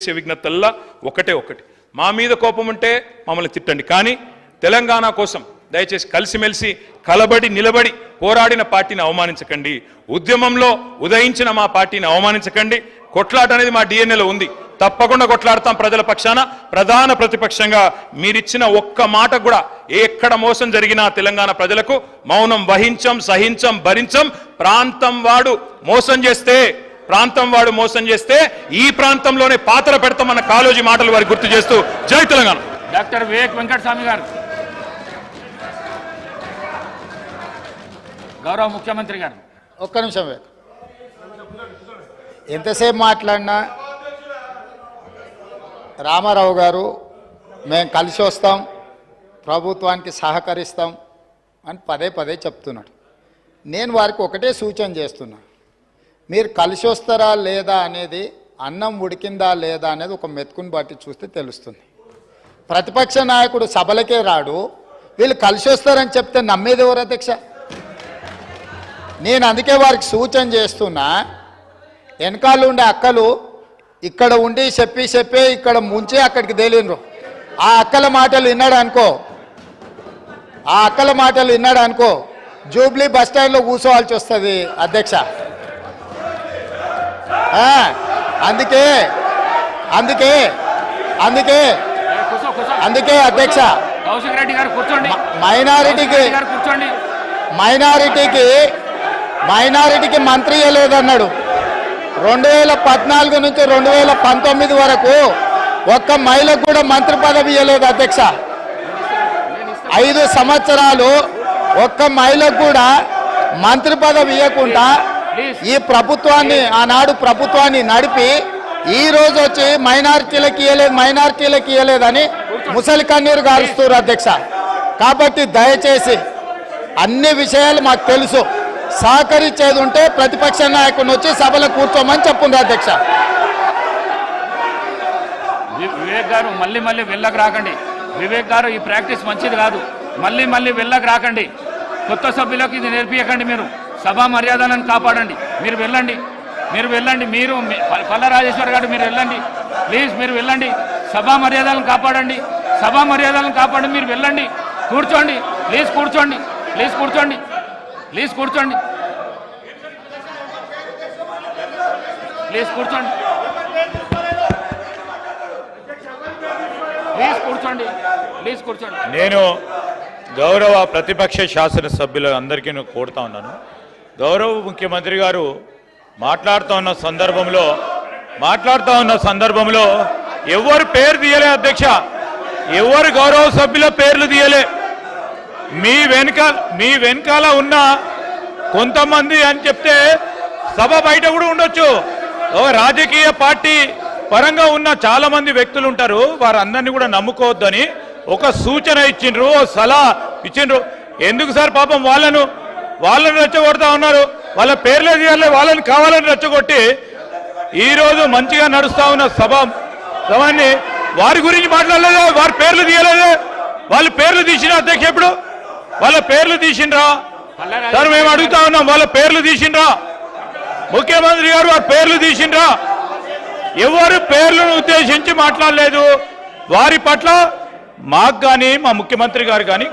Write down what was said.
చేసే విజ్ఞతల్లా ఒకటే ఒకటి మా మీద కోపం ఉంటే మమ్మల్ని తిట్టండి. కానీ తెలంగాణ కోసం దయచేసి కలిసిమెలిసి కలబడి నిలబడి పోరాడిన పార్టీని అవమానించకండి. ఉద్యమంలో ఉదయించిన మా పార్టీని అవమానించకండి. కొట్లాట అనేది మా డిఎన్ఏలో ఉంది. తప్పకుండా కొట్లాడతాం ప్రజల పక్షాన. ప్రధాన ప్రతిపక్షంగా మీరిచ్చిన ఒక్క మాట కూడా ఎక్కడ మోసం జరిగినా తెలంగాణ ప్రజలకు మౌనం వహించం సహించం భరించం. ప్రాంతం వాడు మోసం చేస్తే ప్రాంతం వాడు మోసం చేస్తే ఈ ప్రాంతంలోనే పాత్ర పెడతామన్న కాలోజీ మాటలు వారికి గుర్తు చేస్తూ జై తెలంగాణ. డాక్టర్ వివేక్ వెంకటస్వామి గారు. గౌరవ ముఖ్యమంత్రి గారు. ఒక్క నిమిషం వివేక్. ఎంతసేపు మాట్లాడినా రామారావు గారు మేము కలిసి వస్తాం ప్రభుత్వానికి సహకరిస్తాం అని పదే పదే చెప్తున్నాడు. నేను వారికి ఒకటే సూచన చేస్తున్నా. మీరు కలిసి వస్తారా లేదా అనేది అన్నం ఉడికిందా లేదా అనేది ఒక మెతుకుని బట్టి చూస్తే తెలుస్తుంది. ప్రతిపక్ష నాయకుడు సభలకే రాడు వీళ్ళు కలిసి వస్తారని చెప్తే నమ్మేది ఎవరు అధ్యక్ష? నేను అందుకే వారికి సూచన చేస్తున్నా వెనకాల ఉండే అక్కలు ఇక్కడ ఉండి చెప్పి చెప్పి ఇక్కడ ముంచి అక్కడికి తేలినరు ఆ అక్కల మాటలు విన్నాడు అనుకో ఆ అక్కల మాటలు విన్నాడు అనుకో జూబ్లీ బస్ స్టాండ్లో కూర్చోవాల్సి వస్తుంది అధ్యక్ష. అందుకే అందుకే అందుకే అందుకే అధ్యక్ష. కౌశిక్ రెడ్డి గారు కూర్చోండి. మైనారిటీకి మైనారిటీకి మైనారిటీకి మంత్రి ఇవ్వలేదన్నాడు. రెండు వేల పద్నాలుగు నుంచి రెండు వేల పంతొమ్మిది వరకు ఒక్క మహిళకు కూడా మంత్రి పదవి ఇవ్వలేదు అధ్యక్ష. ఐదు సంవత్సరాలు ఒక్క మహిళకు కూడా మంత్రి పదవి ఇవ్వకుండా ఈ ప్రభుత్వాన్ని ఆనాడు ప్రభుత్వాన్ని నడిపి ఈ రోజు వచ్చి మైనారిటీలకు ఇవ్వలేదు మైనారిటీలకు ఇవ్వలేదని ముసలి కన్నీరు గారుస్తారు అధ్యక్ష. కాబట్టి దయచేసి అన్ని విషయాలు మాకు తెలుసు. సహకరించేది ఉంటే ప్రతిపక్ష నాయకుడిని వచ్చి సభలో కూర్చోమని చెప్పుండ్రు అధ్యక్ష. వివేక్ గారు మళ్ళీ మళ్ళీ వెళ్ళకు రాకండి. వివేక్ గారు ఈ ప్రాక్టీస్ మంచిది కాదు. మళ్ళీ మళ్ళీ వెళ్ళకు రాకండి. కొత్త సభ్యులకు ఇది నేర్పించకండి మీరు. సభా మర్యాదలను కాపాడండి. మీరు వెళ్ళండి. మీరు వెళ్ళండి. మీరు మీ- పల్ల రాజేశ్వర్ గారు మీరు వెళ్ళండి. ప్లీజ్ మీరు వెళ్ళండి. సభా మర్యాదలను కాపాడండి. సభా మర్యాదలను కాపాడండి. మీరు వెళ్ళండి. కూర్చోండి. ప్లీజ్ కూర్చోండి. ప్లీజ్ కూర్చోండి. ప్లీజ్ కూర్చోండి. ప్లీజ్ కూర్చోండి. ప్లీజ్ కూర్చోండి. ప్లీజ్ కూర్చోండి. నేను గౌరవ ప్రతిపక్ష శాసనసభ్యులు అందరికీ కోరుతా ఉన్నాను. గౌరవ ముఖ్యమంత్రి గారు మాట్లాడుతూ ఉన్న సందర్భంలో మాట్లాడుతూ ఉన్న సందర్భంలో ఎవరు పేరు తీయలే అధ్యక్ష? ఎవరు గౌరవ సభ్యుల పేర్లు తీయలే? మీ వెనుక మీ వెనకాల ఉన్న కొంతమంది అని చెప్తే సభ బయట కూడా ఉండొచ్చు. ఓ రాజకీయ పార్టీ పరంగా ఉన్న చాలా మంది వ్యక్తులు ఉంటారు. వారందరినీ కూడా నమ్ముకోవద్దని ఒక సూచన ఇచ్చిండ్రు ఓ సలహా ఇచ్చిండ్రు. ఎందుకు సార్ పాపం వాళ్ళను వాళ్ళని రెచ్చగొడతా ఉన్నారు. వాళ్ళ పేర్లే తీయాలి వాళ్ళని కావాలని రెచ్చగొట్టి ఈ రోజు మంచిగా నడుస్తా ఉన్న సభ సభాన్ని వారి గురించి మాట్లాడలేదు? వారి పేర్లు తీయలేదు? వాళ్ళ పేర్లు తీసిన అధ్యక్ష ఎప్పుడు? వాళ్ళ పేర్లు తీసిండ్రా? సార్ మేము అడుగుతా ఉన్నాం వాళ్ళ పేర్లు తీసిండ్రా? ముఖ్యమంత్రి గారు వారి పేర్లు తీసిండ్రా? ఎవరు పేర్లను ఉద్దేశించి మాట్లాడలేదు? వారి పట్ల మాకు కానీ మా ముఖ్యమంత్రి గారు కానీ